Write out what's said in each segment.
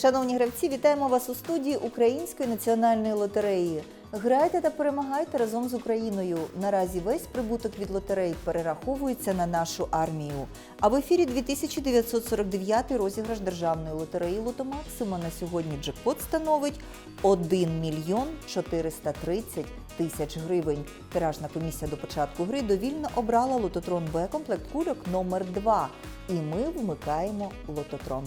Шановні гравці, вітаємо вас у студії Української національної лотереї. Грайте та перемагайте разом з Україною. Наразі весь прибуток від лотерей перераховується на нашу армію. А в ефірі 2949 розіграш державної лотереї Лотомаксима на сьогодні джекпот становить 1 мільйон 430 тисяч гривень. Тиражна комісія до початку гри довільно обрала лототрон Б комплект кульок номер 2 І ми вмикаємо лототрон.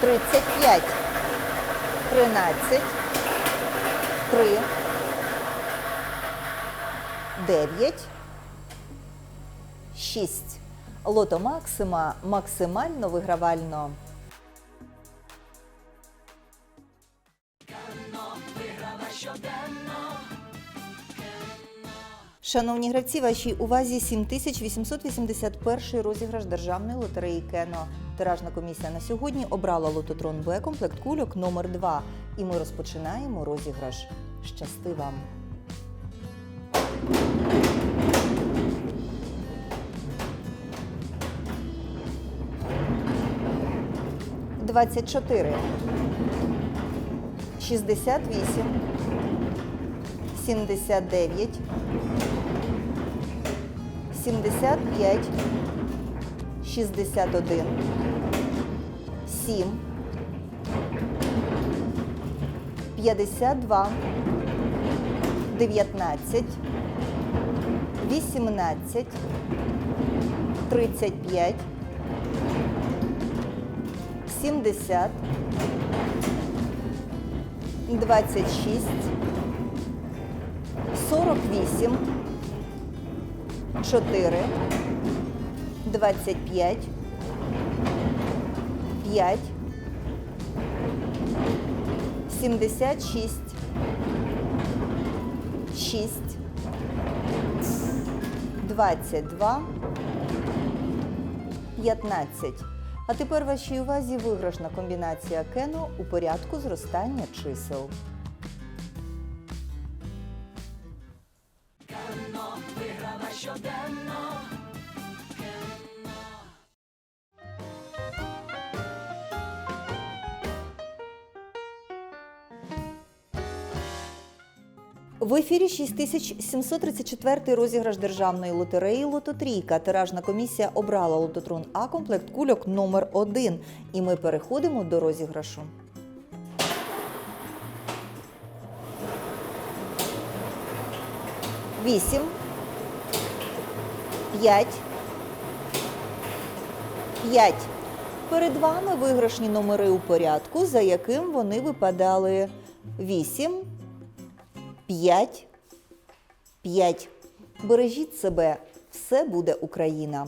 Тридцять п'ять, тринадцять, три, дев'ять, шість. Лото Максима максимально вигравально. Шановні гравці, вашій увазі 7881 розіграш державної лотереї Кено. Тиражна комісія на сьогодні обрала лототрон Б комплект кульок номер 2 І ми розпочинаємо розіграш. Щасти вам! Двадцять чотири. Шістдесят вісім. Сімдесят дев'ять. 75, 61, 7, 52, 19, 18, 35, 70, 26, 48, 4, 25, 5, 76, 6, 22, 15. А тепер вашій увазі виграшна комбінація кено у порядку зростання чисел. В ефірі 6734 розіграш державної лотереї Лототрійка. Тиражна комісія обрала лототрон А комплект кульок номер 1 І ми переходимо до розіграшу. Вісім. П'ять. П'ять. Перед вами виграшні номери у порядку, за яким вони випадали. 8, 5, 5. Бережіть себе, все буде Україна.